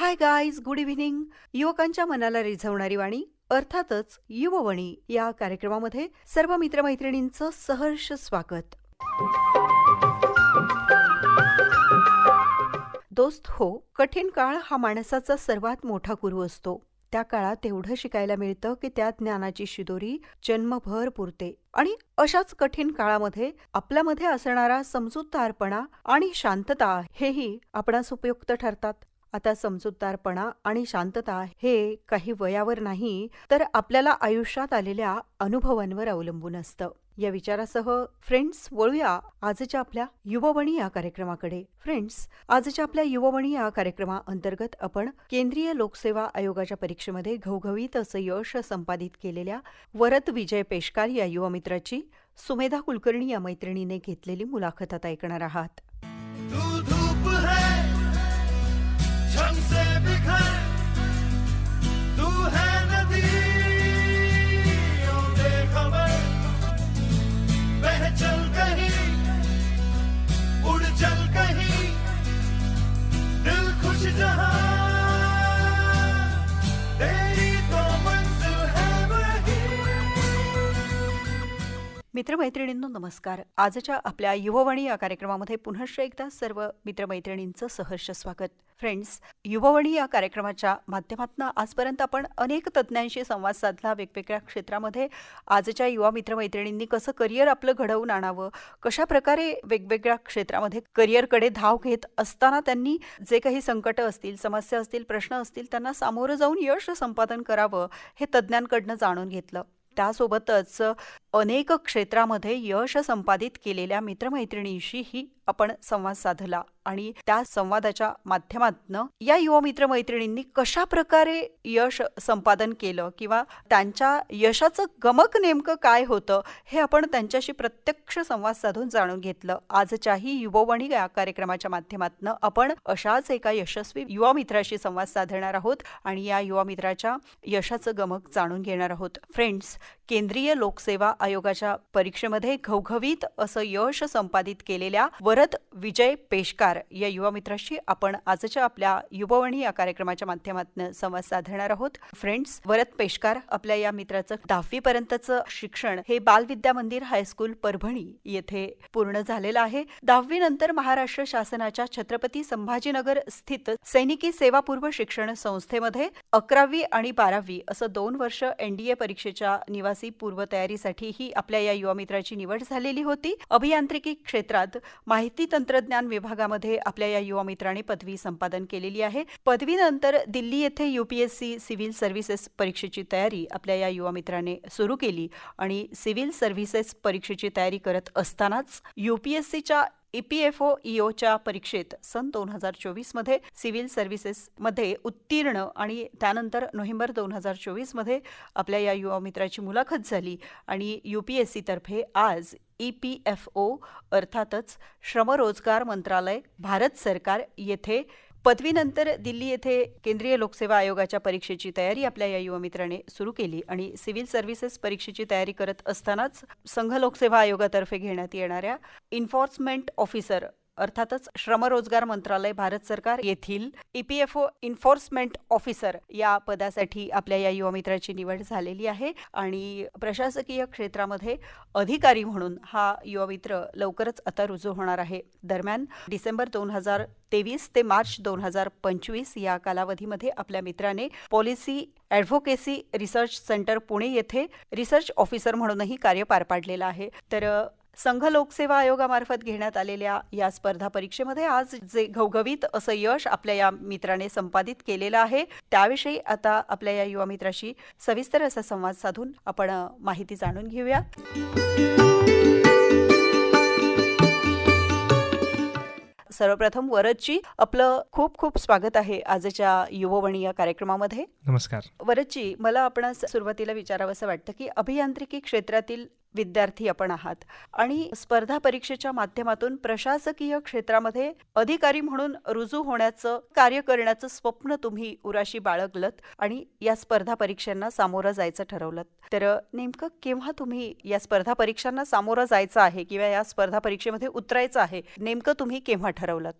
हाय guys good evening युवकांच्या मनाला रिझवणारी वाणी अर्थातच युववणी या कार्यक्रमामध्ये सर्व मित्रमैत्रिणींचं सहर्ष स्वागत. दोस्त हो कठीण काळ हा माणसाचा सर्वात मोठा गुरु असतो. त्या काळात एवढं शिकायला मिळतं की त्या ज्ञानाची शिदोरी जन्मभर पुरते. आणि अशाच कठीण काळामध्ये आपल्यामध्ये असणारा समजूतदारपणा आणि शांतता हेही आपणास उपयुक्त ठरतात. आता समजूतदारपणा आणि शांतता हे काही वयावर नाही तर आपल्याला आयुष्यात आलेल्या अनुभवांवर अवलंबून असतं. या विचारासह फ्रेंड्स वळूया आजच्या आपल्या युववणी या कार्यक्रमाकडे. फ्रेंड्स आजच्या आपल्या युववणी या कार्यक्रमाअंतर्गत आपण केंद्रीय लोकसेवा आयोगाच्या परीक्षेमध्ये घवघवीत असं यश संपादित केलेल्या वरत विजय पेशकार या युवमित्राची सुमेधा कुलकर्णी या मैत्रिणीने घेतलेली मुलाखत आता ऐकणार आहात. मित्रमैत्रिणींनो नमस्कार. आजच्या आपल्या युववाणी या कार्यक्रमामध्ये पुनश्च एकदा सर्व मित्रमैत्रिणींचं सहर्ष स्वागत. फ्रेंड्स युववाणी या कार्यक्रमाच्या माध्यमातून आजपर्यंत आपण अनेक तज्ज्ञांशी संवाद साधला. वेगवेगळ्या क्षेत्रामध्ये आजच्या युवा मित्रमैत्रिणींनी कसं करिअर आपलं घडवून आणावं कशा प्रकारे वेगवेगळ्या क्षेत्रामध्ये करिअरकडे धाव घेत असताना त्यांनी जे काही संकटं असतील समस्या असतील प्रश्न असतील त्यांना सामोरं जाऊन यश संपादन करावं हे तज्ज्ञांकडनं जाणून घेतलं. त्यासोबतच अनेक क्षेत्रामध्ये यश संपादित केलेल्या मित्रमैत्रिणींशीही आपण संवाद साधला. आणि त्या संवादाच्या माध्यमातनं या युवा मित्रमैत्रिणींनी कशा प्रकारे यश संपादन केलं किंवा त्यांच्या यशाचं गमक नेमकं काय होतं हे आपण त्यांच्याशी प्रत्यक्ष संवाद साधून जाणून घेतलं. आजच्याही युववणी या कार्यक्रमाच्या माध्यमातनं आपण अशाच एका यशस्वी युवा मित्राशी संवाद साधणार आहोत आणि या युवा मित्राच्या यशाचं गमक जाणून घेणार आहोत. फ्रेंड्स केंद्रीय लोकसेवा आयोगाच्या परीक्षेमध्ये घवघवीत असं यश संपादित केलेल्या वरद विजय पेशकार या युवा मित्राशी आपण आजच्या आपल्या युववाणी या कार्यक्रमाच्या माध्यमातून संवाद साधणार आहोत. फ्रेंड्स वरद पेशकार आपल्या या मित्राचं दहावी पर्यंतचं शिक्षण हे बालविद्या मंदिर हायस्कूल परभणी येथे पूर्ण झालेलं आहे. दहावी नंतर महाराष्ट्र शासनाच्या छत्रपती संभाजीनगर स्थित सैनिकी सेवापूर्व शिक्षण संस्थेमध्ये अकरावी आणि बारावी असं दोन वर्ष एनडीए परीक्षेच्या निवासी पूर्वतयारीसाठीही आपल्या या युवा मित्राची निवड झालेली होती. अभियांत्रिकी क्षेत्रात माहिती तंत्रज्ञान विभागामध्ये आपल्या या युवा मित्राने पदवी संपादन केलेली आहे. पदवीनंतर दिल्ली येथे युपीएससी सिव्हिल सर्व्हिसेस परीक्षेची तयारी आपल्या या युवा मित्राने सुरू केली आणि सिव्हिल सर्व्हिसेस परीक्षेची तयारी करत असतानाच युपीएससीच्या ईपीएफओ ईओच्या परीक्षेत सन दोन हजार चोवीसमध्ये सिव्हिल सर्व्हिसेसमध्ये उत्तीर्ण आणि त्यानंतर नोव्हेंबर दोन हजार चोवीसमध्ये आपल्या या युवा मित्राची मुलाखत झाली आणि यू पी एस सीतर्फे आज ई पी एफ ओ अर्थातच श्रमरोजगार मंत्रालय भारत सरकार येथे पदवीनंतर दिल्ली येथे केंद्रीय लोकसेवा आयोगाच्या परीक्षेची तयारी आपल्या या युवा मित्राने सुरू केली आणि सिव्हिल सर्व्हिसेस परीक्षेची तयारी करत असतानाच संघ लोकसेवा आयोगातर्फे घेण्यात येणाऱ्या इन्फोर्समेंट ऑफिसर अर्थातच श्रमरोजगार मंत्रालय भारत सरकार येथील ईपीएफओ इन्फोर्समेंट ऑफिसर या पदासाठी आपल्या या युवा मित्राची निवड झालेली आहे आणि प्रशासकीय क्षेत्रामध्ये अधिकारी म्हणून हा युवा मित्र लवकरच आता रुजू होणार आहे. दरम्यान डिसेंबर दोन हजार तेवीस ते मार्च दोन हजार पंचवीस या कालावधीमध्ये आपल्या मित्राने policy advocacy research centre Pune येथे रिसर्च ऑफिसर म्हणूनही कार्य पार पाडलेलं आहे. तर संघ लोकसेवा आयोगामार्फत घेण्यात आलेल्या या स्पर्धा परीक्षेमध्ये आज जे घवघवीत असं यश आपल्या या मित्राने संपादित केलेलं आहे त्याविषयी आता आपल्या या युवा मित्राशी सविस्तर असा संवाद साधून आपण माहिती जाणून घेऊया सर्वप्रथम वरदजी आपलं खूप खूप स्वागत आहे आजच्या युववणी या कार्यक्रमामध्ये. नमस्कार. वरदजी मला आपणास सुरुवातीला विचारावंसं वाटतं की अभियांत्रिकी क्षेत्रातील विद्यार्थी आपण आहात. आणि स्पर्धा परीक्षेच्या माध्यमातून प्रशासकीय क्षेत्रामध्ये अधिकारी म्हणून रुजू होण्याचं कार्य करण्याचं स्वप्न तुम्ही उराशी बाळगलत आणि या स्पर्धा परीक्षांना सामोरं जायचं ठरवलं तर नेमकं केव्हा तुम्ही या स्पर्धा परीक्षांना सामोरं जायचं आहे किंवा या स्पर्धा परीक्षेमध्ये उतरायचं आहे नेमकं तुम्ही केव्हा ठरवलं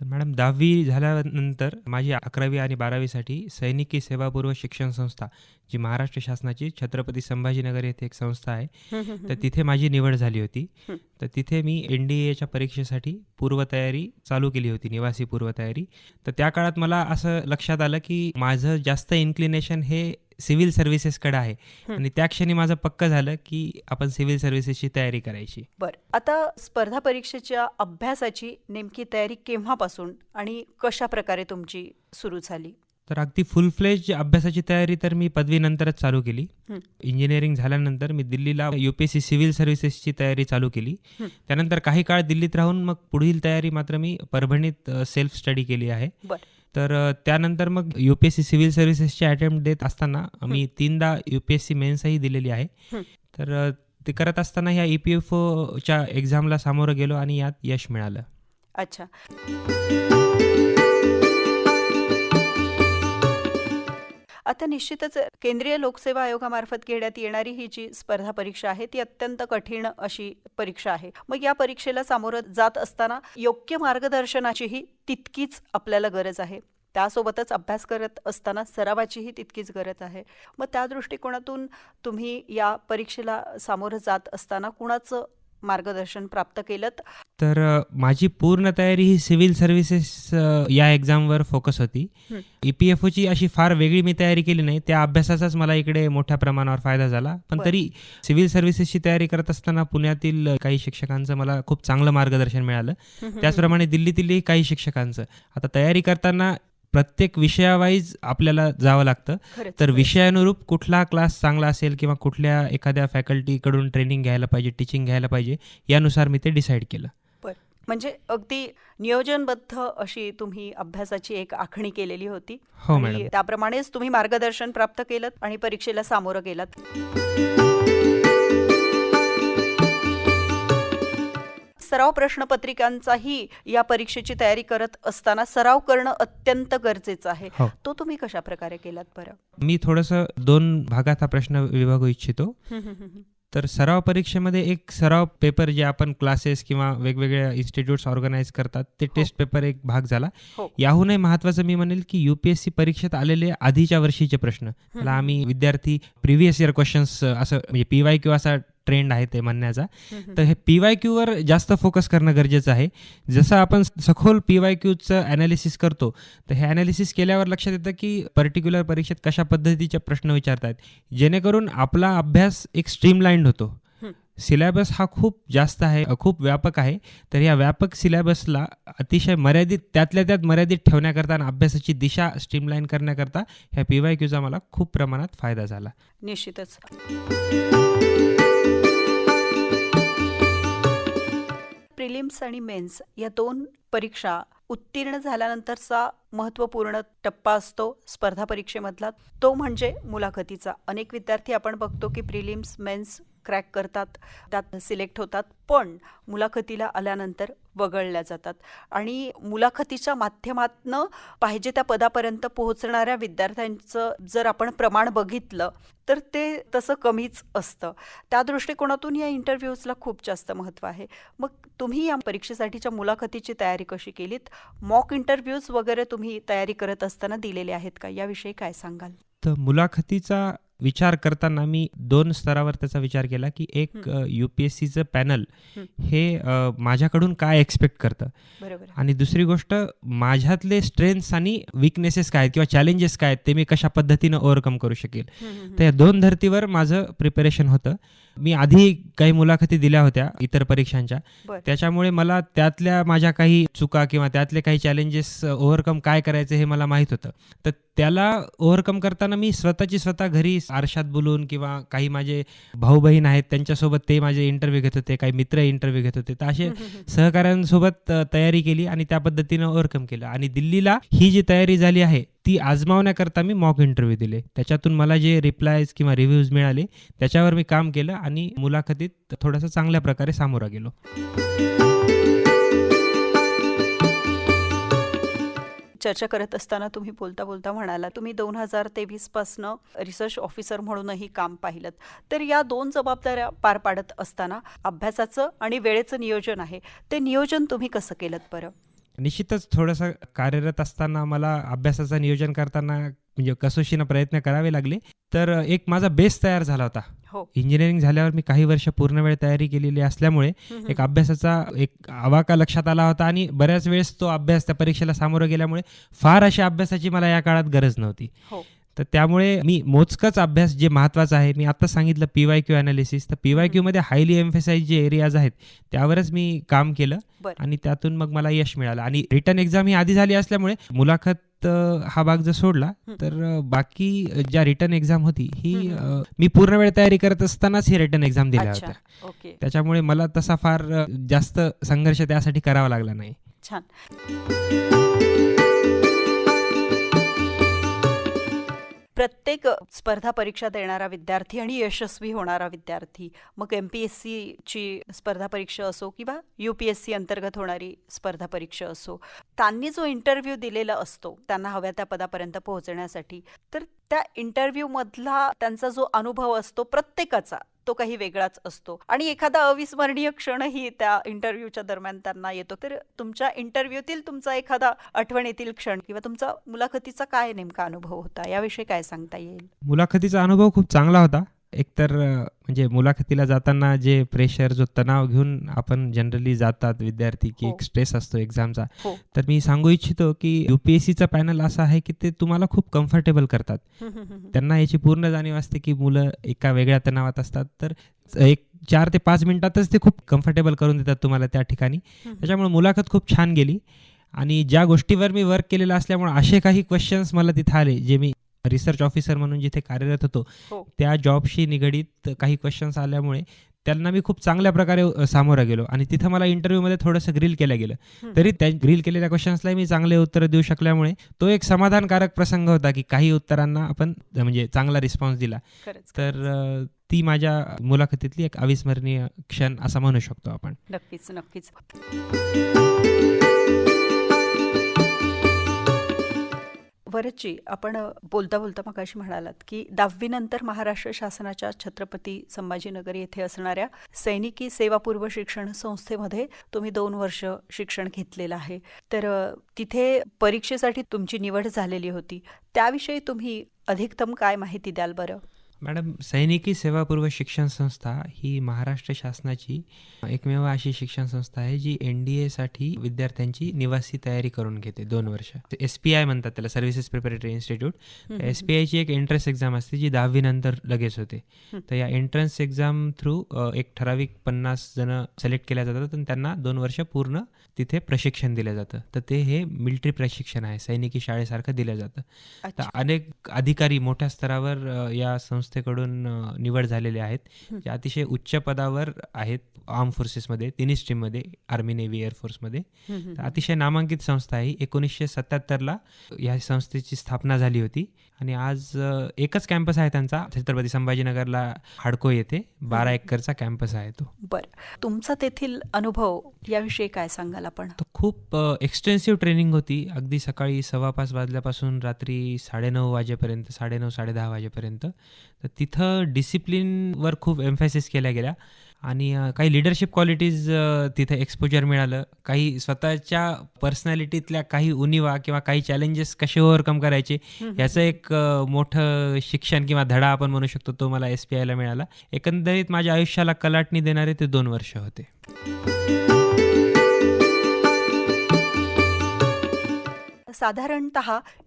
तर मॅडम दहावी झाल्यानंतर माझी अकरावी आणि बारावीसाठी सैनिकी सेवापूर्व शिक्षण संस्था जी महाराष्ट्र शासनाची छत्रपती संभाजीनगर येथे एक संस्था आहे तर तिथे माझी निवड झाली होती. तर तिथे मी एन डी एच्या परीक्षेसाठी पूर्वतयारी चालू केली होती निवासी पूर्वतयारी तर त्या काळात मला असं लक्षात आलं की माझं जास्त इन्क्लिनेशन हे सिव्हिल सर्व्हिसेसकडे आहे. आणि त्या क्षणी माझं पक्क झालं की आपण सिव्हिल सर्व्हिसेसची तयारी करायची बर आता स्पर्धा परीक्षेच्या अभ्यासाची नेमकी तयारी केव्हापासून आणि कशा प्रकारे तुमची सुरू झाली तर अगदी फुल फ्लेज अभ्यासाची तयारी तर मी पदवीनंतरच चालू केली. इंजिनिअरिंग झाल्यानंतर मी दिल्लीला U P S C civil सर्व्हिसेसची तयारी चालू केली. त्यानंतर काही काळ दिल्लीत राहून मग पुढील तयारी मात्र मी परभणीत सेल्फ स्टडी केली आहे बर. तर त्यानंतर मग U P S C civil सर्व्हिसेसचे attempt देत असताना मी तीनदा यू पी एस सी मेन्सही दिलेली आहे. तर ते करत असताना ह्या ई पी एफ ओच्या एक्झामला सामोरं गेलो आणि यात यश मिळालं. अच्छा. आता निश्चितच केंद्रीय लोकसेवा आयोगामार्फत घेण्यात येणारी ही जी स्पर्धा परीक्षा आहे ती अत्यंत कठीण अशी परीक्षा आहे. मग या परीक्षेला सामोरं जात असताना योग्य मार्गदर्शनाचीही तितकीच आपल्याला गरज आहे. त्यासोबतच अभ्यास करत असताना सरावाचीही तितकीच गरज आहे. मग त्या दृष्टिकोनातून तुम्ही या परीक्षेला सामोरं जात असताना कुणाचं मार्गदर्शन प्राप्त केलं. तर माझी पूर्ण तयारी ही सिव्हिल सर्व्हिसेस या एक्झामवर फोकस होती. ई पी एफ ओची अशी फार वेगळी मी तयारी केली नाही. त्या अभ्यासाचाच मला इकडे मोठ्या प्रमाणावर फायदा झाला. पण. तरी सिव्हिल सर्व्हिसेसची तयारी करत असताना पुण्यातील काही शिक्षकांचं मला खूप चांगलं मार्गदर्शन मिळालं. त्याचप्रमाणे दिल्लीतीलही काही शिक्षकांचं. आता तयारी करताना प्रत्येक विषयावाईज आपल्याला जावं लागतं. तर विषयानुरूप कुठला क्लास चांगला असेल किंवा कुठल्या एखाद्या फॅकल्टीकडून ट्रेनिंग घ्यायला पाहिजे टीचिंग घ्यायला पाहिजे यानुसार मी ते डिसाईड केलं. म्हणजे अगदी नियोजनबद्ध अशी तुम्ही अभ्यासाची एक आखणी केलेली होती. हो त्याप्रमाणेच तुम्ही मार्गदर्शन प्राप्त केलं आणि परीक्षेला सामोरं गेलात. सराव प्रश्नपत्रिकांचाही या परीक्षेची तयारी करत असताना सराव करणं अत्यंत गरजेचं आहे. हो. तो तुम्ही कशा प्रकारे केलात बरं? मी थोडंसं दोन भागात हा प्रश्न विभागू इच्छितो. तर सराव परीक्षेमध्ये एक सराव पेपर जे आपण क्लासेस किंवा वेगवेगळ्या इन्स्टिट्यूट्स ऑर्गनाईज करतात ते टेस्ट पेपर एक भाग झाला. हो. याहूनही महत्त्वाचं मी म्हणेल की यू पी एस सी परीक्षेत आलेले आधीच्या वर्षीचे प्रश्न. त्याला आम्ही विद्यार्थी प्रिव्हियस इयर क्वेश्चन्स असं म्हणजे पी वाय क्यू असा ट्रेंड आहे ते म्हणण्याचा. तर हे पी वाय क्यूवर जास्त फोकस करणं गरजेचं आहे. जसं आपण सखोल पी वाय क्यूचं ॲनालिसिस करतो तर हे ॲनालिसिस केल्यावर लक्षात येतं की पर्टिक्युलर परीक्षेत कशा पद्धतीचे प्रश्न विचारतात जेणेकरून आपला अभ्यास एक स्ट्रीमलाईंड होतो. सिलेबस हा खूप जास्त आहे खूप व्यापक आहे. तर या व्यापक सिलेबसला अतिशय मर्यादित त्यातल्या त्यात मर्यादित ठेवण्याकरता आणि अभ्यासाची दिशा स्ट्रीमलाईन करण्याकरता ह्या पी वाय क्यूचा मला खूप प्रमाणात फायदा झाला. निश्चितच. प्रिलिम्स आणि मेन्स या दोन परीक्षा उत्तीर्ण झाल्यानंतरचा महत्त्वपूर्ण टप्पा असतो स्पर्धा परीक्षेमधला. तो म्हणजे मुलाखतीचा. अनेक विद्यार्थी आपण बघतो की प्रिलिम्स मेन्स क्रॅक करतात त्यात सिलेक्ट होतात पण मुलाखतीला आल्यानंतर वगळल्या जातात. आणि मुलाखतीच्या माध्यमातनं पाहिजे त्या पदापर्यंत पोहोचणाऱ्या विद्यार्थ्यांचं जर आपण प्रमाण बघितलं तर ते तसं कमीच असतं. त्या दृष्टिकोनातून या इंटरव्ह्यूजला खूप जास्त महत्त्व आहे. मग तुम्ही या परीक्षेसाठीच्या मुलाखतीची तयारी कशी केलीत? मॉक इंटरव्ह्यूज वगैरे तुम्ही तयारी करत असताना दिलेले आहेत का? याविषयी काय सांगाल? तर मुलाखतीचा विचार करताना मी दोन स्तरावर त्याचा विचार केला की एक हं. यू पी एस सीचं पॅनल हं. माझ्याकडून काय एक्सपेक्ट करतं? आणि दुसरी गोष्ट माझ्यातले स्ट्रेंथ्स आणि विकनेसेस काय आहेत किंवा चॅलेंजेस काय आहेत ते मी कशा पद्धतीनं ओव्हरकम करू शकेल? तर या दोन धर्तीवर माझं प्रिपरेशन होतं. मी आधी काही मुलाखती दिल्या होत्या इतर परीक्षांच्या. त्याच्यामुळे मला त्यातल्या माझ्या काही चुका किंवा त्यातले काही चॅलेंजेस ओव्हरकम काय करायचे हे मला माहीत होतं. तर त्याला ओव्हरकम करताना मी स्वतःची स्वतः घरी आरशात बोलून किंवा काही माझे भाऊ बहीण आहेत त्यांच्यासोबत ते माझे इंटरव्ह्यू घेत होते काही मित्र इंटरव्ह्यू घेत होते. तर असे सहकाऱ्यांसोबत तयारी केली आणि त्या पद्धतीनं ओव्हरकम केलं. आणि दिल्लीला ही जी तयारी झाली आहे ती आजमावण्याकरता मी मॉक इंटरव्ह्यू दिले. त्याच्यातून मला जे रिप्लायज किंवा रिव्ह्यूज मिळाले त्याच्यावर मी काम केलं आणि मुलाखतीत थोडंसं चांगल्या प्रकारे सामोरा गेलो. चर्चा करत असताना तुम्ही बोलता बोलता म्हणाला तुम्ही दोन हजार तेवीसपासनं रिसर्च ऑफिसर म्हणूनही काम पाहिलं तर या दोन जबाबदाऱ्या पार पाडत असताना अभ्यासाचं आणि वेळेचं नियोजन आहे. ते नियोजन तुम्ही कसं केलं बरं? निश्चितच थोडंसं कार्यरत असताना मला अभ्यासाचं नियोजन करताना म्हणजे कसोशीनं प्रयत्न करावे लागले. तर एक माझा बेस तयार झाला होता. हो. इंजिनिअरिंग झाल्यावर मी काही वर्ष पूर्ण वेळ तयारी केलेली असल्यामुळे. एक अभ्यासाचा एक आवाका लक्षात आला होता आणि बऱ्याच वेळेस तो अभ्यास त्या परीक्षेला सामोरं गेल्यामुळे फार अशा अभ्यासाची मला या काळात गरज नव्हती. हो. तर त्यामुळे मी मोजकच अभ्यास जे महत्त्वाचं आहे मी आता सांगितलं पी वाय क्यू अनालिसिस तर पी वाय क्यूमध्ये हायली एम्फेसाईज जे एरियाज आहेत त्यावरच मी काम केलं. आणि त्यातून मग मला यश मिळालं. आणि रिटर्न एक्झाम ही आधी झाली असल्यामुळे मुलाखत हा भाग जर सोडला. तर बाकी ज्या रिटर्न एक्झाम होती ही मी पूर्ण वेळ तयारी करत असतानाच ही रिटर्न एक्झाम दिल्या होत्या. त्याच्यामुळे मला तसा फार जास्त संघर्ष त्यासाठी करावा लागला नाही. छान. प्रत्येक स्पर्धा परीक्षा देणारा विद्यार्थी आणि यशस्वी होणारा विद्यार्थी. मग एम पी एस सीची स्पर्धा परीक्षा असो किंवा यू पी एस सी अंतर्गत होणारी स्पर्धा परीक्षा असो. त्यांनी जो इंटरव्ह्यू दिलेला असतो त्यांना हव्या त्या पदापर्यंत पोहोचण्यासाठी तर त्या इंटरव्ह्यूमधला त्यांचा जो अनुभव असतो प्रत्येकाचा तो काही वेगळाच असतो. आणि एखादा अविस्मरणीय क्षणही त्या इंटरव्ह्यूच्या दरम्यान त्यांना येतो. तर तुमच्या इंटरव्ह्यूतील तुमचा एखादा आठवणीतील क्षण किंवा तुमचा मुलाखतीचा काय नेमका अनुभव होता? याविषयी काय सांगता येईल? मुलाखतीचा अनुभव खूप चांगला होता. एकतर म्हणजे मुलाखतीला जाताना जे प्रेशर जो तणाव घेऊन आपण जनरली जातात विद्यार्थी की हो. एक स्ट्रेस असतो एक्झामचा हो तर मी सांगू इच्छितो की युपीएससीचा पॅनल असा आहे की ते तुम्हाला खूप कम्फर्टेबल करतात. त्यांना याची पूर्ण जाणीव असते की मुलं एका वेगळ्या तणावात असतात तर एक चार ते पाच मिनिटातच ते खूप कम्फर्टेबल करून देतात तुम्हाला त्या ठिकाणी. त्याच्यामुळे मुलाखत खूप छान गेली आणि ज्या गोष्टीवर मी वर्क केलेलं असल्यामुळे असे काही क्वेश्चन्स मला तिथं आले जे मी रिसर्च ऑफिसर म्हणून जिथे कार्यरत होतो हो. त्या जॉबशी निगडीत काही क्वेश्चन्स आल्यामुळे त्यांना मी खूप चांगल्या प्रकारे सामोरं गेलो. आणि तिथं मला इंटरव्ह्यूमध्ये थोडंसं ग्रिल केलं गेलं. तरी त्या ग्रिल केलेल्या क्वेश्चन्सला मी चांगले उत्तरं देऊ शकल्यामुळे तो एक समाधानकारक प्रसंग होता की काही उत्तरांना आपण म्हणजे चांगला रिस्पॉन्स दिला. तर ती माझ्या मुलाखतीतली एक अविस्मरणीय क्षण असं म्हणू शकतो आपण. नक्कीच नक्कीच. वरची आपण बोलता बोलता बोलता मगाशी म्हणालात की दहावीनंतर महाराष्ट्र शासनाच्या छत्रपती संभाजीनगर येथे असणाऱ्या सैनिकी सेवापूर्व शिक्षण संस्थेमध्ये तुम्ही दोन वर्ष शिक्षण घेतलेलं आहे. तर तिथे परीक्षेसाठी तुमची निवड झालेली होती. त्याविषयी तुम्ही अधिकतम काय माहिती द्याल बरं? मॅडम सैनिकी सेवापूर्व शिक्षण संस्था ही महाराष्ट्र शासनाची एकमेव अशी शिक्षण संस्था आहे जी एन डी एसाठी विद्यार्थ्यांची निवासी तयारी करून घेते दोन वर्ष. एस पी आय म्हणतात त्याला services preparatory institute S P आयची एक एंट्रन्स एक्झाम असते जी दहावीनंतर लगेच होते. तर या एंट्रन्स एक्झाम थ्रू एक ठराविक पन्नास जण सिलेक्ट केल्या जातात आणि त्यांना दोन वर्ष पूर्ण तिथे प्रशिक्षण दिलं जातं. तर ते हे मिलिटरी प्रशिक्षण आहे सैनिकी शाळेसारखं दिलं जातं. तर अनेक अधिकारी मोठ्या स्तरावर या संस्थेकडून निवड झालेले आहेत. जे अतिशय उच्च पदावर आहेत आर्म फोर्सेसमध्ये तिन्ही स्ट्रीममध्ये आर्मी नेव्ही एअरफोर्समध्ये अतिशय नामांकित संस्था आहे. एकोणीसशे सत्याहत्तरला या संस्थेची स्थापना झाली होती. आणि आज एकच कॅम्पस आहे त्यांचा छत्रपती संभाजीनगरला हाडको येथे. बारा एकरचा कॅम्पस आहे तो. बरं. तुमचा तेथील अनुभव याविषयी काय सांगाल आपण? खूप एक्सटेन्सिव्ह ट्रेनिंग होती. अगदी सकाळी सव्वा पाच वाजल्यापासून रात्री साडेनऊ वाजेपर्यंत साडेनऊ साडेदहा वाजेपर्यंत. तर तिथं डिसिप्लिनवर खूप एम्फॅसिस केल्या गेल्या. आणि काही लिडरशिप क्वालिटीज तिथं एक्सपोजर मिळालं. काही स्वतःच्या पर्सनॅलिटीतल्या काही उणिवा किंवा काही चॅलेंजेस कसे ओव्हरकम करायचे याचं एक मोठं शिक्षण किंवा धडा आपण म्हणू शकतो तो मला एस पी आयला मिळाला. एकंदरीत माझ्या आयुष्याला कलाटणी देणारे ते दोन वर्ष होते. साधारणत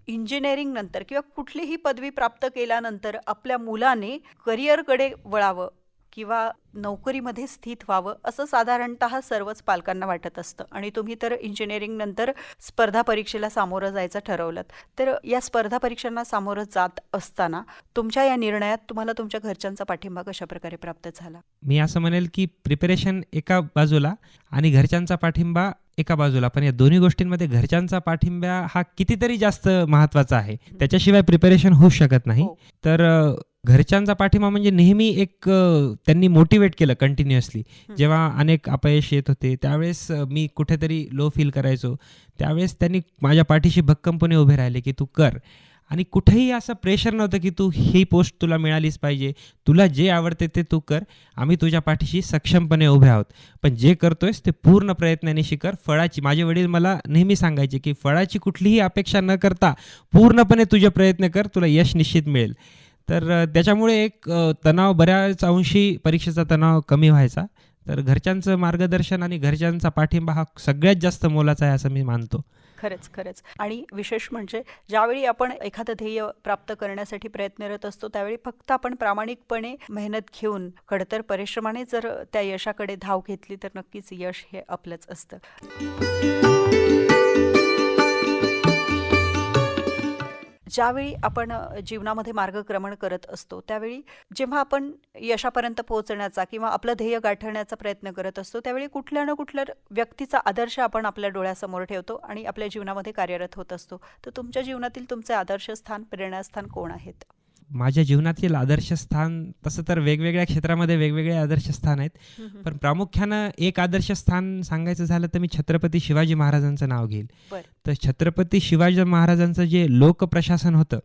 इंजिनिअरिंग नंतर किंवा कुठलीही पदवी प्राप्त केल्यानंतर आपल्या मुलाने करिअरकडे वळावं किंवा नोकरीमध्ये स्थित व्हावं असं साधारणत सर्वच पालकांना वाटत असतं. आणि तुम्ही तर इंजिनिअरिंग नंतर स्पर्धा परीक्षेला सामोरं जायचं ठरवलं तर या स्पर्धा परीक्षांना सामोरं जात असताना तुमच्या या निर्णयात तुम्हाला तुमच्या घरच्यांचा पाठिंबा कशा प्रकारे प्राप्त झाला? मी असं म्हणेल की प्रिपरेशन एका बाजूला आणि घरच्यांचा पाठिंबा एका बाजूला. पण या दोन्ही गोष्टींमध्ये घरच्यांचा पाठिंबा हा कितीतरी जास्त महत्त्वाचा आहे. त्याच्याशिवाय प्रिपरेशन होऊ शकत नाही. हो. तर घरच्यांचा पाठिंबा म्हणजे नेहमी एक त्यांनी मोटिवेट केलं कंटिन्युअसली. जेव्हा अनेक अपयश येत होते त्यावेळेस मी कुठेतरी लो फील करायचो. त्यावेळेस त्यांनी माझ्या पाठीशी भक्कमपणे उभे राहिले की तू कर. आणि कुठेही असं प्रेशर नव्हतं की तू ही पोस्ट तुला मिळालीच पाहिजे. तुला जे आवडते ते तू कर. आम्ही तुझ्या पाठीशी सक्षमपणे उभे आहोत. पण जे करतोयस ते पूर्ण प्रयत्नाने शिकर. फळाची माझे वडील मला नेहमी सांगायचे की फळाची कुठलीही अपेक्षा न करता पूर्णपणे तुझे प्रयत्न कर. तुला यश निश्चित मिळेल. तर त्याच्यामुळे एक तणाव बऱ्याच अंशी परीक्षेचा तणाव कमी व्हायचा. तर घरच्यांचं मार्गदर्शन आणि घरच्यांचा पाठिंबा हा सगळ्यात जास्त मोलाचा आहे असं मी मानतो. खरंच खरंच. आणि विशेष म्हणजे ज्यावेळी आपण एखादं ध्येय प्राप्त करण्यासाठी प्रयत्नरत असतो त्यावेळी फक्त आपण प्रामाणिकपणे मेहनत घेऊन खडतर परिश्रमाने जर त्या यशाकडे धाव घेतली तर नक्कीच यश हे आपलंच असतं. ज्यावेळी आपण जीवनामध्ये मार्गक्रमण करत असतो त्यावेळी जेव्हा आपण यशापर्यंत पोहोचण्याचा किंवा आपलं ध्येय गाठण्याचा प्रयत्न करत असतो त्यावेळी कुठल्या ना कुठल्या व्यक्तीचा आदर्श आपण आपल्या डोळ्यासमोर ठेवतो आणि आपल्या जीवनामध्ये कार्यरत होत असतो. तर तुमच्या जीवनातील तुमचे आदर्श स्थान प्रेरणास्थान कोण आहेत? माझ्या जीवनातील आदर्श स्थान तसं तर वेगवेगळ्या क्षेत्रामध्ये वेगवेगळे आदर्श स्थान आहेत. पण प्रामुख्यानं एक आदर्श स्थान सांगायचं झालं तर मी छत्रपती शिवाजी महाराजांचं नाव घेईल. तर छत्रपती शिवाजी महाराजांचं जे लोकप्रशासन होतं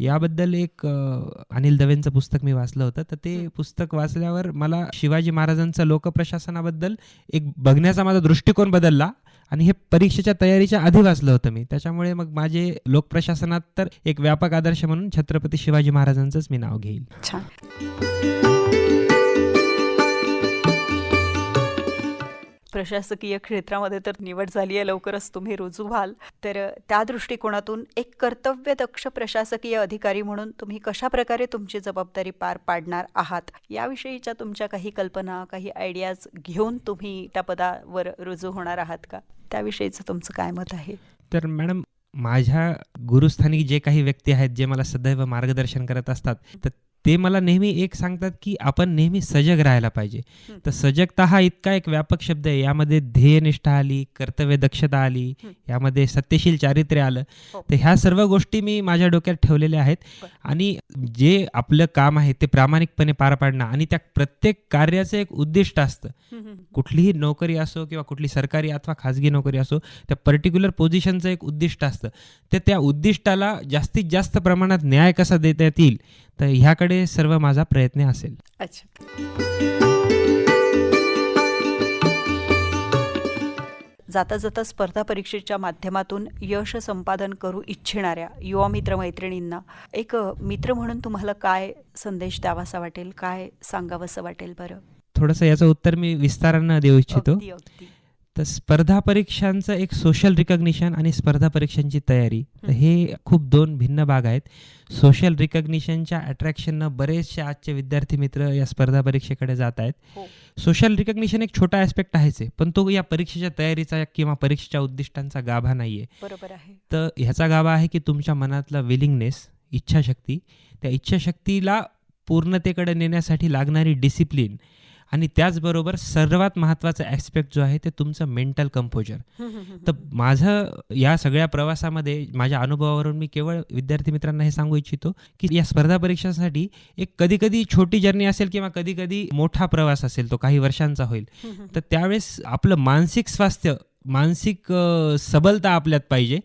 याबद्दल एक अनिल दवेंचं पुस्तक मी वाचलं होतं. तर ते पुस्तक वाचल्यावर मला शिवाजी महाराजांचं लोकप्रशासनाबद्दल एक बघण्याचा माझा दृष्टिकोन बदलला. आणि हे परीक्षेच्या तयारीच्या आधी वाचलं होतं मी. त्याच्यामुळे मग माझे लोकप्रशासनात तर एक व्यापक आदर्श म्हणून छत्रपती शिवाजी महाराजांचंच मी नाव घेईल. प्रशासकीय क्षेत्रामध्ये तर निवड झाली आहे लवकरच तुम्ही रुजू व्हाल. तर त्या दृष्टिकोनातून एक कर्तव्यदक्ष प्रशासकीय अधिकारी म्हणून तुम्ही कशा प्रकारे तुमची जबाबदारी पार पाडणार आहात? याविषयीच्या तुमच्या काही कल्पना काही आयडियाज घेऊन तुम्ही त्या पदावर रुजू होणार आहात का? त्याविषयीचं तुमचं काय मत आहे? तर मॅडम माझ्या गुरुस्थानी जे काही व्यक्ती आहेत जे मला सदैव मार्गदर्शन करत असतात तर ते मला नेहमी एक सांगतात की आपण नेहमी सजग राहायला पाहिजे. तर सजगता हा इतका एक व्यापक शब्द आहे यामध्ये ध्येयनिष्ठा आली कर्तव्य दक्षता आली. यामध्ये सत्यशील चारित्र्य आलं हो. तर ह्या सर्व गोष्टी मी माझ्या डोक्यात ठेवलेल्या आहेत. आणि जे आपलं काम आहे ते प्रामाणिकपणे पार पाडणं आणि त्या प्रत्येक कार्याचं एक उद्दिष्ट असतं कुठलीही नोकरी असो किंवा कुठली सरकारी अथवा खाजगी नोकरी असो त्या पर्टिक्युलर पोझिशनचं एक उद्दिष्ट असतं ते त्या उद्दिष्टाला जास्तीत जास्त प्रमाणात न्याय कसा देता येईल तर ह्याकडे सर्व माझा प्रयत्न असेल. अच्छा. जाता जाता स्पर्धा परीक्षेच्या माध्यमातून यश संपादन करू इच्छिणाऱ्या युवा मित्र मैत्रिणींना एक मित्र म्हणून तुम्हाला काय संदेश द्यावासा वाटेल? काय सांगावंसं वाटेल बरं? थोडंसं याचं उत्तर मी विस्तारानं देऊ इच्छितो. तर स्पर्धा परीक्षांचं एक सोशल रिकग्निशन आणि स्पर्धा परीक्षांची तयारी. हे खूप दोन भिन्न भाग आहेत. सोशल रिकग्निशनच्या अट्रॅक्शननं बरेचसे आजचे विद्यार्थी मित्र या स्पर्धा परीक्षेकडे जात आहेत. हो. सोशल रिकग्निशन एक छोटा ॲस्पेक्ट आहेच आहे पण तो या परीक्षेच्या तयारीचा किंवा परीक्षेच्या उद्दिष्टांचा गाभा नाही आहे बरोबर आहे. तर ह्याचा गाभा आहे की तुमच्या मनातला विलिंगनेस इच्छाशक्ती त्या इच्छाशक्तीला पूर्णतेकडे नेण्यासाठी लागणारी डिसिप्लिन आणि त्याचबरोबर सर्वात महत्त्वाचा ॲस्पेक्ट जो आहे ते तुमचं मेंटल कंपोजर तर माझं या सगळ्या प्रवासामध्ये माझ्या अनुभवावरून मी केवळ विद्यार्थी मित्रांना हे सांगू इच्छितो की या स्पर्धा परीक्षांसाठी एक कधी कधी छोटी जर्नी असेल किंवा कधी कधी मोठा प्रवास असेल तो काही वर्षांचा होईल. तर त्यावेळेस आपलं मानसिक स्वास्थ्य मानसिक सबलता आपल्यात पाहिजे.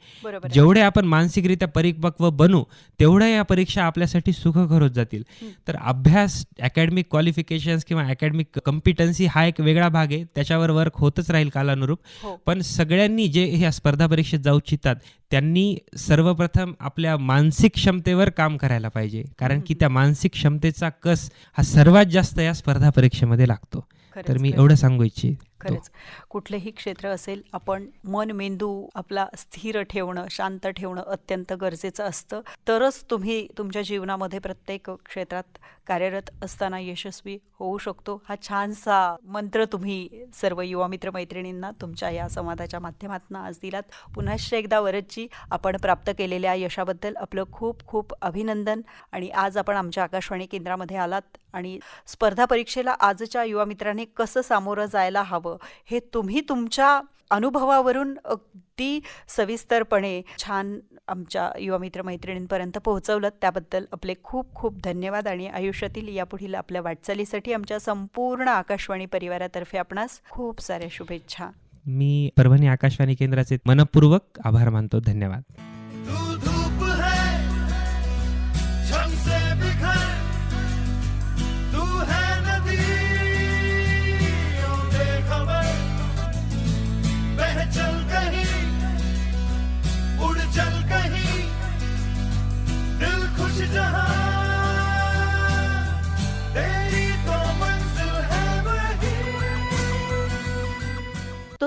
जेवढे आपण मानसिकरित्या परिपक्व बनू तेवढ्या या परीक्षा आपल्यासाठी सुखकर होत जातील. तर अभ्यास अकॅडमिक क्वालिफिकेशन्स किंवा अकॅडमिक कम्पिटन्सी हा एक वेगळा भाग आहे. त्याच्यावर वर्क होतच राहील कालानुरूप. हो. पण सगळ्यांनी जे ह्या स्पर्धा परीक्षेत जाऊ इच्छितात त्यांनी सर्वप्रथम आपल्या मानसिक क्षमतेवर काम करायला पाहिजे. कारण की त्या मानसिक क्षमतेचा कस हा सर्वात जास्त या स्पर्धा परीक्षेमध्ये लागतो. तर मी. एवढं सांगू इच्छितो. खरंच. कुठलेही क्षेत्र असेल आपण मन मेंदू आपला स्थिर ठेवणं शांत ठेवणं अत्यंत गरजेचं असतं. तरच तुम्ही तुमच्या जीवनामध्ये प्रत्येक क्षेत्रात कार्यरत असताना यशस्वी होऊ शकतो. हा छानसा मंत्र तुम्ही सर्व युवा मित्र मैत्रिणींना तुमच्या या संवादाच्या माध्यमातून आज दिलात. पुन्हा एकदा वरदजी आपण प्राप्त केलेल्या यशाबद्दल आपलं खूप खूप अभिनंदन. आणि आज आपण आमच्या आकाशवाणी केंद्रामध्ये आलात. आणि स्पर्धा परीक्षेला आजच्या युवा मित्रांनी कसं सामोरं जायला हवं हे तुम्ही तुमच्या अनुभवावरून अगदी सविस्तरपणे छान आमच्या युवा मित्र मैत्रिणींपर्यंत पोहोचवलं त्याबद्दल आपले खूप खूप धन्यवाद आणि आयुष्यातील यापुढील आपल्या वाटचालीसाठी आमच्या संपूर्ण आकाशवाणी परिवारातर्फे आपणास खूप साऱ्या शुभेच्छा. मी परभणी आकाशवाणी केंद्राचे मनपूर्वक आभार मानतो. धन्यवाद.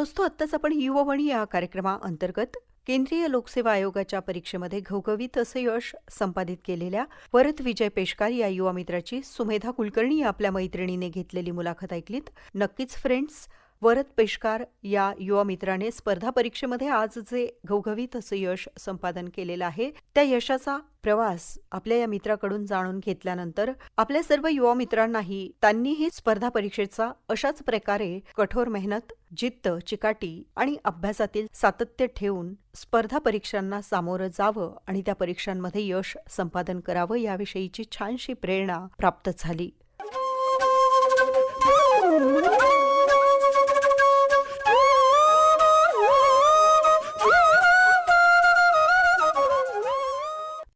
दोस्तो आत्ताच आपण युववाणी या कार्यक्रमाअंतर्गत केंद्रीय लोकसेवा आयोगाच्या परीक्षेमध्ये घवघवीत असं यश संपादित केलेल्या परत विजय पेशकार या युवा मित्राची सुमेधा कुलकर्णी आपल्या मैत्रिणीने घेतलेली मुलाखत ऐकलीत. नक्कीच फ्रेंड्स वरद पेशकार या युवा मित्राने स्पर्धा परीक्षेमध्ये आज जे घवघवीत असं यश संपादन केलेलं आहे त्या यशाचा प्रवास आपल्या या मित्राकडून जाणून घेतल्यानंतर आपल्या सर्व युवा मित्रांनाही त्यांनीही स्पर्धा परीक्षेचा अशाच प्रकारे कठोर मेहनत जिद्द चिकाटी आणि अभ्यासातील सातत्य ठेवून स्पर्धा परीक्षांना सामोरं जावं आणि त्या परीक्षांमध्ये यश संपादन करावं याविषयीची छानशी प्रेरणा प्राप्त झाली.